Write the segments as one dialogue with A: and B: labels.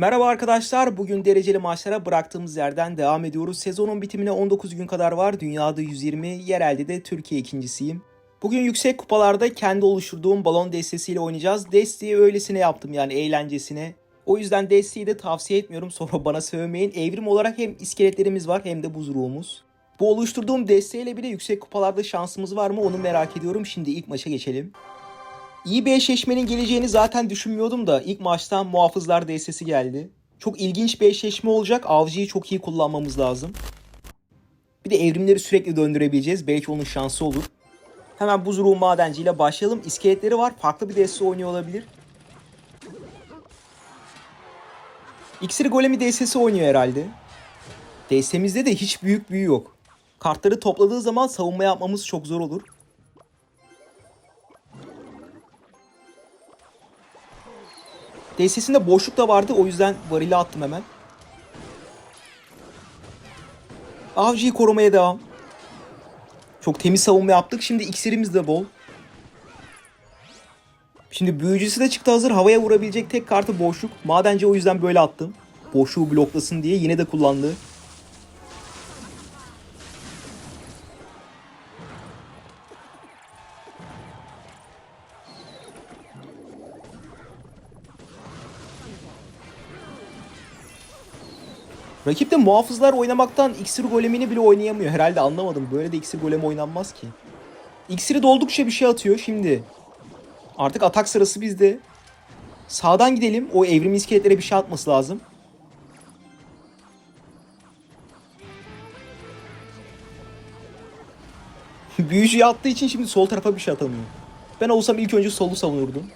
A: Merhaba arkadaşlar. Bugün dereceli maçlara bıraktığımız yerden devam ediyoruz. Sezonun bitimine 19 gün kadar var. Dünyada 120, yerelde de Türkiye ikincisiyim. Bugün yüksek kupalarda kendi oluşturduğum balon destesiyle oynayacağız. Desteği öylesine yaptım yani eğlencesine. O yüzden desteği de tavsiye etmiyorum. Sonra bana sövmeyin. Evrim olarak hem iskeletlerimiz var hem de buz ruhumuz. Bu oluşturduğum desteğiyle bile yüksek kupalarda şansımız var mı onu merak ediyorum. Şimdi ilk maça geçelim. İyi bir eşleşmenin geleceğini zaten düşünmüyordum da ilk maçtan muhafızlar DS'si geldi. Çok ilginç bir eşleşme olacak. Avcıyı çok iyi kullanmamız lazım. Bir de evrimleri sürekli döndürebileceğiz. Belki onun şansı olur. Hemen buz ruhu madenci ile başlayalım. İskeletleri var. Farklı bir deste oynuyor olabilir. İksir golemi DS'si oynuyor herhalde. DS'mizde de hiç büyük büyü yok. Kartları topladığı zaman savunma yapmamız çok zor olur. DS'sinde boşluk da vardı o yüzden varili attım hemen. Avcıyı korumaya devam. Çok temiz savunma yaptık. Şimdi iksirimiz de bol. Şimdi büyücüsü de çıktı hazır. Havaya vurabilecek tek kartı boşluk. Madenci o yüzden böyle attım. Boşluğu bloklasın diye yine de kullandı. Rakip de muhafızlar oynamaktan iksir golemini bile oynayamıyor. Herhalde anlamadım. Böyle de iksir golemi oynanmaz ki. İksiri doldukça bir şey atıyor şimdi. Artık atak sırası bizde. Sağdan gidelim. O evrim iskeletlere bir şey atması lazım. Büyücüyü attığı için şimdi sol tarafa bir şey atamıyor. Ben olsam ilk önce solu savunurdum.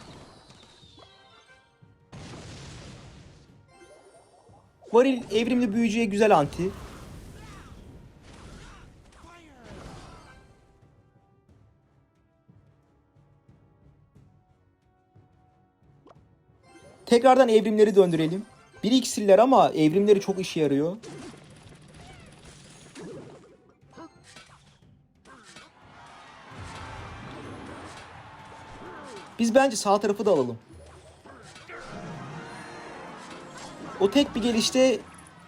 A: Varil evrimli büyücüye güzel anti. Tekrardan evrimleri döndürelim. Bir iksirler ama evrimleri çok işe yarıyor. Biz bence sağ tarafı da alalım. O tek bir gelişte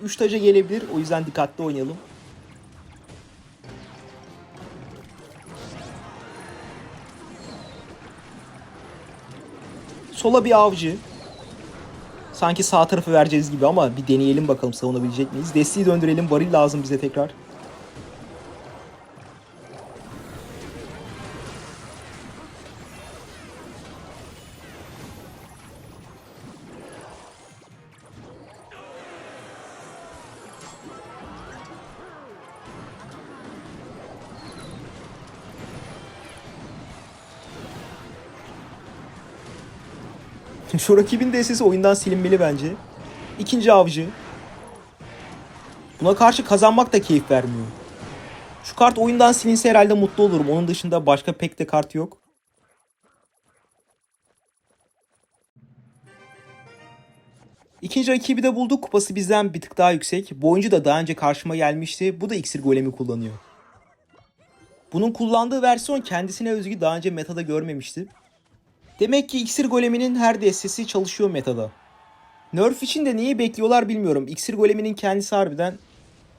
A: 3 taca gelebilir. O yüzden dikkatli oynayalım. Sola bir avcı. Sanki sağ tarafı vereceğiz gibi ama bir deneyelim bakalım savunabilecek miyiz. Desteği döndürelim. Varil lazım bize tekrar. Şu rakibin DS'si oyundan silinmeli bence. İkinci avcı. Buna karşı kazanmak da keyif vermiyor. Şu kart oyundan silinse herhalde mutlu olurum. Onun dışında başka pek de kart yok. İkinci rakibi de bulduk. Kupası bizden bir tık daha yüksek. Bu oyuncu da daha önce karşıma gelmişti. Bu da iksir golemi kullanıyor. Bunun kullandığı versiyon kendisine özgü daha önce metada görmemişti. Demek ki iksir goleminin her destesi çalışıyor metada. Nerf için de neyi bekliyorlar bilmiyorum. İksir goleminin kendisi harbiden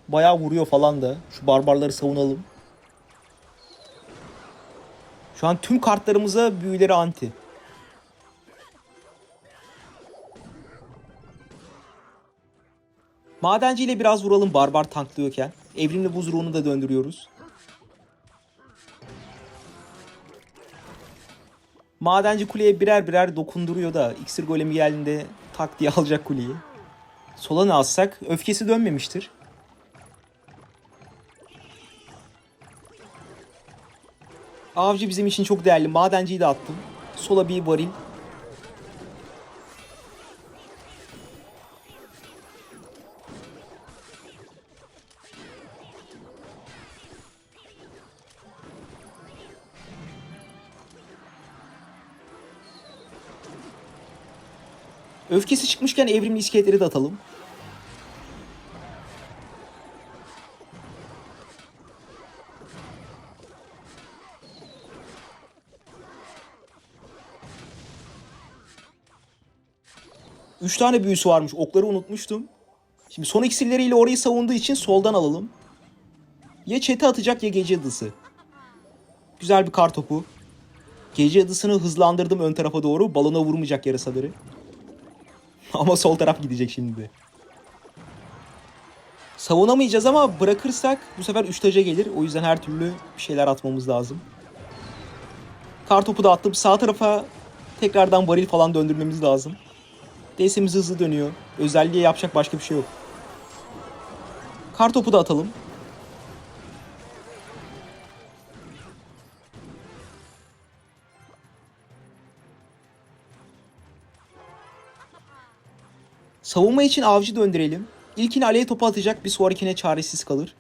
A: bayağı vuruyor falan da. Şu barbarları savunalım. Şu an tüm kartlarımıza büyüleri anti. Madenci ile biraz vuralım barbar tanklıyorken. Evrimli buz ruhunu da döndürüyoruz. Madenci kuleye birer birer dokunduruyor da iksir golemi geldiğinde tak diye alacak kuleyi. Sola ne alsak öfkesi dönmemiştir. Avcı bizim için çok değerli. Madenciyi de attım. Sola bir varil. Öfkesi çıkmışken evrimli iskeletleri de atalım. 3 tane büyüsü varmış. Okları unutmuştum. Şimdi son iksirleriyle orayı savunduğu için soldan alalım. Ya çete atacak ya gece adısı. Güzel bir kar topu. Gece adısını hızlandırdım ön tarafa doğru. Balona vurmayacak yarasaları. ama sol taraf gidecek şimdi. Savunamayacağız ama bırakırsak bu sefer 3 taca gelir. O yüzden her türlü bir şeyler atmamız lazım. Kar topu da attım. Sağ tarafa tekrardan varil falan döndürmemiz lazım. DS'imiz hızlı dönüyor. Özelliğe yapacak başka bir şey yok. Kar topu da atalım. Savunma için avcı döndürelim. İlkini aleye topu atacak bir sonrakine çaresiz kalır.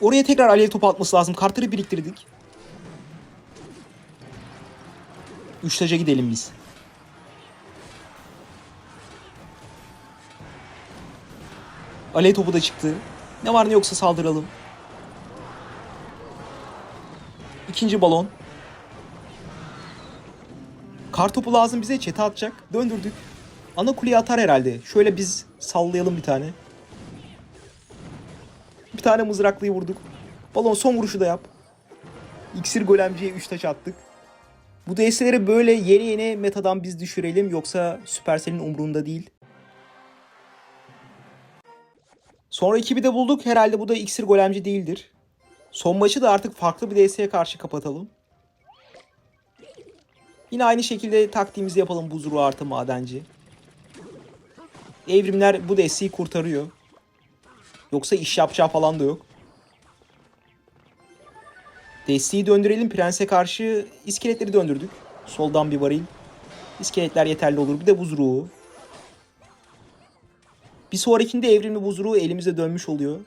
A: Oraya tekrar alev topu atması lazım. Kartları biriktirdik. Üç taca gidelim biz. Alev topu da çıktı. Ne var ne yoksa saldıralım. İkinci balon. Kar topu lazım bize. Çete atacak. Döndürdük. Ana kuleye atar herhalde. Şöyle biz sallayalım bir tane. Bir tane mızraklıyı vurduk. Balon son vuruşu da yap. İksir golemciye 3 taş attık. Bu DS'leri böyle yeni yeni metadan biz düşürelim yoksa Supercell'in umrunda değil. Sonra ekibi de bulduk. Herhalde bu da iksir golemci değildir. Son maçı da artık farklı bir DS'ye karşı kapatalım. Yine aynı şekilde taktiğimizi yapalım buzuru artı madenci. Evrimler bu DS'yi kurtarıyor. Yoksa iş yapacağı falan da yok. Desteği döndürelim. Prens'e karşı iskeletleri döndürdük. Soldan bir varil. İskeletler yeterli olur. Bir de buz ruhu. Bir sonrakinde evrimli buz ruhu elimize dönmüş oluyor.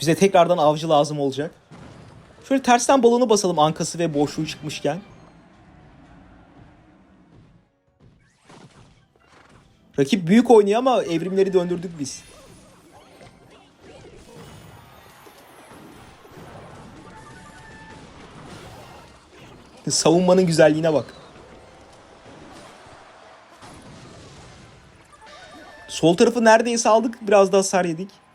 A: Bize tekrardan avcı lazım olacak. Şöyle tersten balonu basalım ankası ve boşluğu çıkmışken. Rakip büyük oynuyor ama evrimleri döndürdük biz. Savunmanın güzelliğine bak. Sol tarafı neredeyse aldık. Biraz da hasar yedik.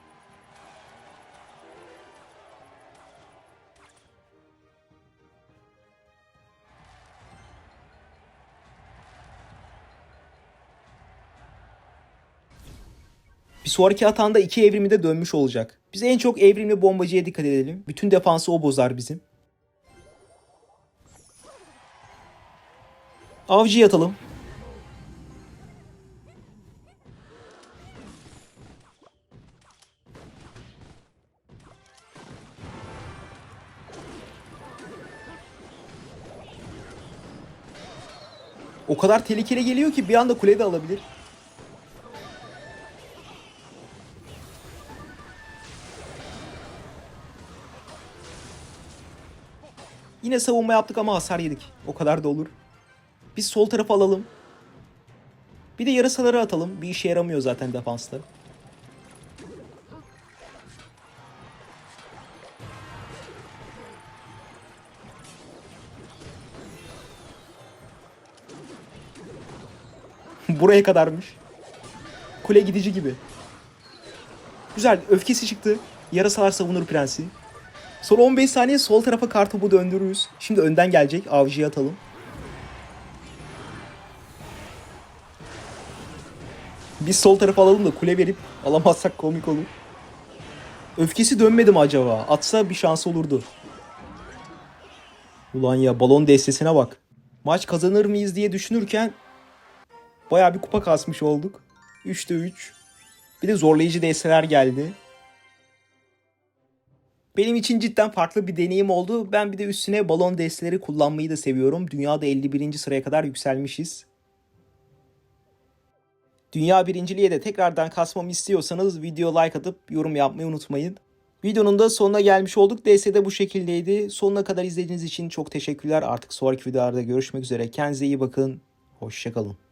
A: Bir sonraki atağında iki evrimi de dönmüş olacak. Biz en çok evrimli bombacıya dikkat edelim. Bütün defansı o bozar bizim. Avcı atalım. O kadar tehlikeli geliyor ki bir anda kule de alabilir. Yine savunma yaptık ama hasar yedik. O kadar da olur. Biz sol tarafı alalım. Bir de yarasaları atalım. Bir işe yaramıyor zaten defansta. Buraya kadarmış. Kule gidici gibi. Güzel. Öfkesi çıktı. Yarasalar savunur prensi. Son 15 saniye sol tarafa kartopu döndürürüz. Şimdi önden gelecek. Avcıya atalım. Biz sol tarafa alalım da kule verip alamazsak komik olur. Öfkesi dönmedi mi acaba? Atsa bir şans olurdu. Ulan ya balon destesine bak. Maç kazanır mıyız diye düşünürken baya bir kupa kasmış olduk. 3'te 3. Bir de zorlayıcı desteler geldi. Benim için cidden farklı bir deneyim oldu. Ben bir de üstüne balon desteleri kullanmayı da seviyorum. Dünyada 51. sıraya kadar yükselmişiz. Dünya birinciliğe de tekrardan kasmamı istiyorsanız video like atıp yorum yapmayı unutmayın. Videonun da sonuna gelmiş olduk. DS de bu şekildeydi. Sonuna kadar izlediğiniz için çok teşekkürler. Artık sonraki videolarda görüşmek üzere. Kendinize iyi bakın. Hoşçakalın.